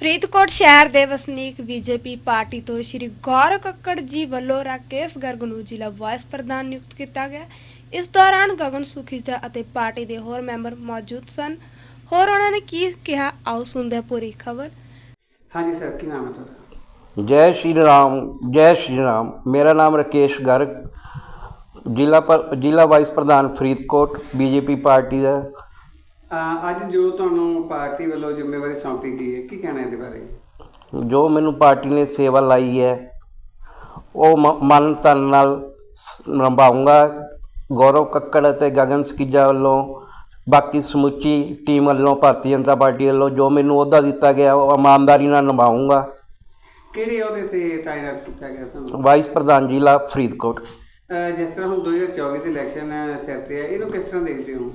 ਫਰੀਦਕੋਟ ਸ਼ਹਿਰ ਦੇ ਵਸਨੀਕ ਬੀਜੇਪੀ ਪਾਰਟੀ ਤੋਂ ਸ਼੍ਰੀ ਗੌਰਵ ਕੱਕੜ ਜੀ ਵੱਲੋਂ ਰਾਕੇਸ਼ ਗਰਗ ਨੂੰ ਜ਼ਿਲ੍ਹਾ ਵਾਈਸ ਪ੍ਰਧਾਨ ਨਿਯੁਕਤ ਕੀਤਾ ਗਿਆ। ਇਸ ਦੌਰਾਨ ਗਗਨ ਸੁਖੀਜਾ ਅਤੇ ਪਾਰਟੀ ਦੇ ਹੋਰ ਮੈਂਬਰ ਮੌਜੂਦ ਸਨ। ਹੋਰ ਉਹਨਾਂ ਨੇ ਕੀ ਕਿਹਾ ਆਓ ਸੁਣਦੇ ਹਾਂ ਪੂਰੀ ਖਬਰ। ਹਾਂਜੀ ਸਰ ਕੀ ਨਾਮ ਹੈ ਤੁਹਾਡਾ? ਜੈ ਸ਼੍ਰੀ ਰਾਮ ਜੈ ਸ਼੍ਰੀ ਰਾਮ। ਮੇਰਾ ਨਾਮ ਰਕੇਸ਼ ਗਰਗ। ਜ਼ਿਲ੍ਹਾ ਪਰ ਜ਼ਿਲ੍ਹਾ ਵਾਈਸ ਪ੍ਰਧਾਨ ਫਰੀਦਕੋਟ ਬੀਜੇਪੀ ਪਾਰਟੀ ਦਾ। ਅੱਜ ਜੋ ਤੁਹਾਨੂੰ ਪਾਰਟੀ ਵੱਲੋਂ ਜ਼ਿੰਮੇਵਾਰੀ ਸੌਂਪੀ ਗਈ ਹੈ ਕੀ ਕਹਿਣਾ ਇਹਦੇ ਬਾਰੇ? ਜੋ ਮੈਨੂੰ ਪਾਰਟੀ ਨੇ ਸੇਵਾ ਲਾਈ ਹੈ ਉਹ ਮਨ ਤਨ ਨਾਲ ਨਿਭਾਊਂਗਾ। ਗੌਰਵ ਕੱਕੜ ਅਤੇ ਗਗਨ ਸਕੀਜਾ ਵੱਲੋਂ ਬਾਕੀ ਸਮੁੱਚੀ ਟੀਮ ਵੱਲੋਂ ਭਾਰਤੀ ਜਨਤਾ ਪਾਰਟੀ ਵੱਲੋਂ ਜੋ ਮੈਨੂੰ ਅਹੁਦਾ ਦਿੱਤਾ ਗਿਆ ਉਹ ਇਮਾਨਦਾਰੀ ਨਾਲ ਨਿਭਾਊਂਗਾ। ਕਿਹੜੇ ਅਹੁਦੇ ਤੇ ਤਾਇਨਾਤ ਕੀਤਾ ਗਿਆ ਤੁਹਾਨੂੰ? ਵਾਈਸ ਪ੍ਰਧਾਨ ਜ਼ਿਲ੍ਹਾ ਫਰੀਦਕੋਟ। ਜਿਸ ਤਰ੍ਹਾਂ ਹੁਣ 2024 ਦੇ ਇਲੈਕਸ਼ਨ ਸਿਰ ਤੇ ਹੈ ਇਹਨੂੰ ਕਿਸ ਤਰ੍ਹਾਂ ਦੇਖਦੇ ਹੋ?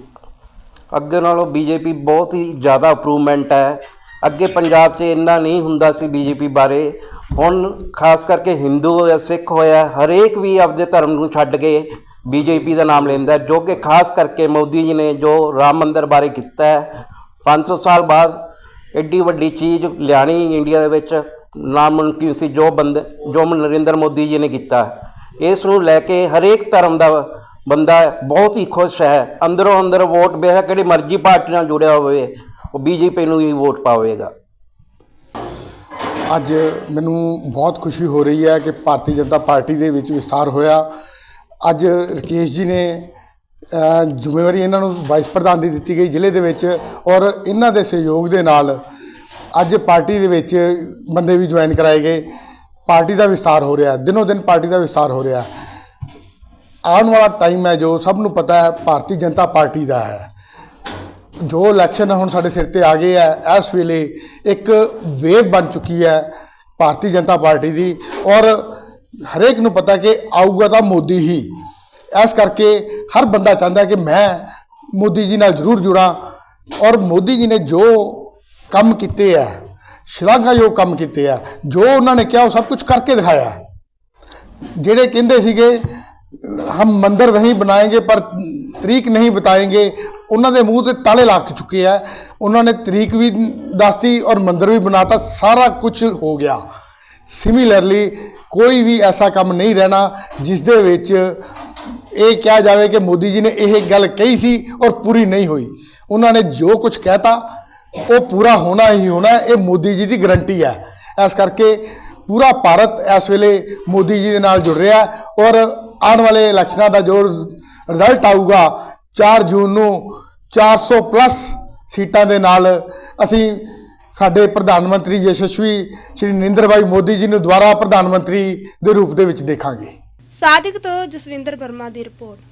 ਅੱਗੇ ਨਾਲੋਂ ਬੀਜੇਪੀ ਬਹੁਤ ਹੀ ਜ਼ਿਆਦਾ ਇੰਪਰੂਵਮੈਂਟ ਹੈ। ਅੱਗੇ ਪੰਜਾਬ 'ਚ ਇੰਨਾ ਨਹੀਂ ਹੁੰਦਾ ਸੀ ਬੀਜੇਪੀ ਬਾਰੇ। ਹੁਣ ਖਾਸ ਕਰਕੇ ਹਿੰਦੂ ਹੋਇਆ ਸਿੱਖ ਹੋਇਆ, ਹਰੇਕ ਵੀ ਆਪਦੇ ਧਰਮ ਨੂੰ ਛੱਡ ਕੇ ਬੀਜੇਪੀ ਦਾ ਨਾਮ ਲੈਂਦਾ ਜੋ ਕਿ ਖਾਸ ਕਰਕੇ ਮੋਦੀ ਜੀ ਨੇ ਜੋ ਰਾਮ ਮੰਦਿਰ ਬਾਰੇ ਕੀਤਾ ਹੈ। 500 ਸਾਲ ਬਾਅਦ ਐਡੀ ਵੱਡੀ ਚੀਜ਼ ਲਿਆਣੀ ਇੰਡੀਆ ਦੇ ਵਿੱਚ, ਨਾਮੁਮਕਿਨ ਸੀ ਜੋ ਬੰਦੇ, ਜੋ ਨਰਿੰਦਰ ਮੋਦੀ ਜੀ ਨੇ ਕੀਤਾ। ਇਸ ਨੂੰ ਲੈ ਕੇ ਹਰੇਕ ਧਰਮ ਦਾ ਬੰਦਾ ਬਹੁਤ ਹੀ ਖੁਸ਼ ਹੈ, ਅੰਦਰੋਂ ਅੰਦਰ ਵੋਟ ਬੇਸ਼ੱਕ ਕਿਹੜੀ ਮਰਜ਼ੀ ਪਾਰਟੀ ਨਾਲ ਜੁੜਿਆ ਹੋਵੇ, ਉਹ ਬੀਜੇਪੀ ਨੂੰ ਹੀ ਵੋਟ ਪਾਵੇਗਾ। ਅੱਜ ਮੈਨੂੰ ਬਹੁਤ ਖੁਸ਼ੀ ਹੋ ਰਹੀ ਹੈ ਕਿ ਭਾਰਤੀ ਜਨਤਾ ਪਾਰਟੀ ਦੇ ਵਿੱਚ ਵਿਸਥਾਰ ਹੋਇਆ। ਅੱਜ ਰਕੇਸ਼ ਜੀ ਨੇ ਜ਼ਿੰਮੇਵਾਰੀ ਇਹਨਾਂ ਨੂੰ ਵਾਈਸ ਪ੍ਰਧਾਨ ਦੀ ਦਿੱਤੀ ਗਈ ਜ਼ਿਲ੍ਹੇ ਦੇ ਵਿੱਚ ਔਰ ਇਹਨਾਂ ਦੇ ਸਹਿਯੋਗ ਦੇ ਨਾਲ ਅੱਜ ਪਾਰਟੀ ਦੇ ਵਿੱਚ ਬੰਦੇ ਵੀ ਜੁਆਇਨ ਕਰਾਏ ਗਏ। ਪਾਰਟੀ ਦਾ ਵਿਸਥਾਰ ਹੋ ਰਿਹਾ, ਦਿਨੋ ਦਿਨ ਪਾਰਟੀ ਦਾ ਵਿਸਥਾਰ ਹੋ ਰਿਹਾ। ਆਉਣ ਵਾਲਾ ਟਾਈਮ ਹੈ ਜੋ ਸਭ ਨੂੰ ਪਤਾ ਹੈ, ਭਾਰਤੀ ਜਨਤਾ ਪਾਰਟੀ ਦਾ ਹੈ। ਜੋ ਇਲੈਕਸ਼ਨ ਹੁਣ ਸਾਡੇ ਸਿਰ ਤੇ ਆ ਗਏ ਹੈ, ਇਸ ਵੇਲੇ ਇੱਕ ਵੇਵ ਬਣ ਚੁੱਕੀ ਹੈ ਭਾਰਤੀ ਜਨਤਾ ਪਾਰਟੀ ਦੀ ਔਰ ਹਰੇਕ ਨੂੰ ਪਤਾ ਕਿ ਆਊਗਾ ਤਾਂ ਮੋਦੀ ਹੀ। ਇਸ ਕਰਕੇ ਹਰ ਬੰਦਾ ਚਾਹੁੰਦਾ ਕਿ ਮੈਂ ਮੋਦੀ ਜੀ ਨਾਲ ਜ਼ਰੂਰ ਜੁੜਾਂ ਔਰ ਮੋਦੀ ਜੀ ਨੇ ਜੋ ਕੰਮ ਕੀਤੇ ਹੈ, ਸ਼ਲਾਘਾਯੋਗ ਕੰਮ ਕੀਤੇ ਹੈ, ਜੋ ਉਹਨਾਂ ਨੇ ਕਿਹਾ ਉਹ ਸਭ ਕੁਝ ਕਰਕੇ ਦਿਖਾਇਆ। ਜਿਹੜੇ ਕਹਿੰਦੇ ਸੀਗੇ हम मंदिर वहीं बनाएंगे पर ਤਰੀਕ ਨਹੀਂ ਬਤਾਏਗੇ। ਉਹਨਾਂ ਦੇ ਮੂੰਹ ਤੇ ਤਾਲੇ ਲੱਗ ਚੁੱਕੇ ਆ। ਉਹਨਾਂ ਨੇ ਤਰੀਕ ਵੀ ਦੱਸਤੀ ਔਰ ਮੰਦਰ ਵੀ ਬਣਾਤਾ। ਸਾਰਾ ਕੁਝ ਹੋ ਗਿਆ। ਸਿਮਿਲਰਲੀ ਕੋਈ ਵੀ ਐਸਾ ਕੰਮ ਨਹੀਂ ਰਹਿਣਾ ਜਿਸ ਦੇ ਵਿੱਚ ਇਹ ਕਿਹਾ ਜਾਵੇ ਕਿ ਮੋਦੀ ਜੀ ਨੇ ਇਹ ਗੱਲ ਕਹੀ ਸੀ ਔਰ ਪੂਰੀ ਨਹੀਂ ਹੋਈ। ਉਹਨਾਂ ਨੇ ਜੋ ਕੁਝ ਕਹਿਤਾ, ਉਹ ਪੂਰਾ ਹੋਣਾ ਹੀ ਹੋਣਾ। ਇਹ ਮੋਦੀ ਜੀ ਦੀ ਗਰੰਟੀ ਹੈ। ਇਸ ਕਰਕੇ ਪੂਰਾ ਭਾਰਤ ਇਸ ਵੇਲੇ ਮੋਦੀ ਜੀ ਦੇ ਨਾਲ ਜੁੜ ਰਿਹਾ ਔਰ ਆਉਣ ਵਾਲੇ ਇਲੈਕਸ਼ਨਾਂ ਦਾ ਜੋ ਰਿਜ਼ਲਟ ਆਊਗਾ 4 ਜੂਨ ਨੂੰ 400 ਪਲੱਸ ਸੀਟਾਂ ਦੇ ਨਾਲ ਅਸੀਂ ਸਾਡੇ ਪ੍ਰਧਾਨ ਮੰਤਰੀ ਯਸ਼ਸਵੀ, ਸ਼੍ਰੀ ਨਰਿੰਦਰ ਭਾਈ ਮੋਦੀ ਜੀ ਨੂੰ ਦੁਬਾਰਾ ਪ੍ਰਧਾਨ ਮੰਤਰੀ ਦੇ ਰੂਪ ਦੇ ਵਿੱਚ ਦੇਖਾਂਗੇ। ਸਾਦਿਕ ਤੋਂ ਜਸਵਿੰਦਰ ਵਰਮਾ ਦੀ ਰਿਪੋਰਟ।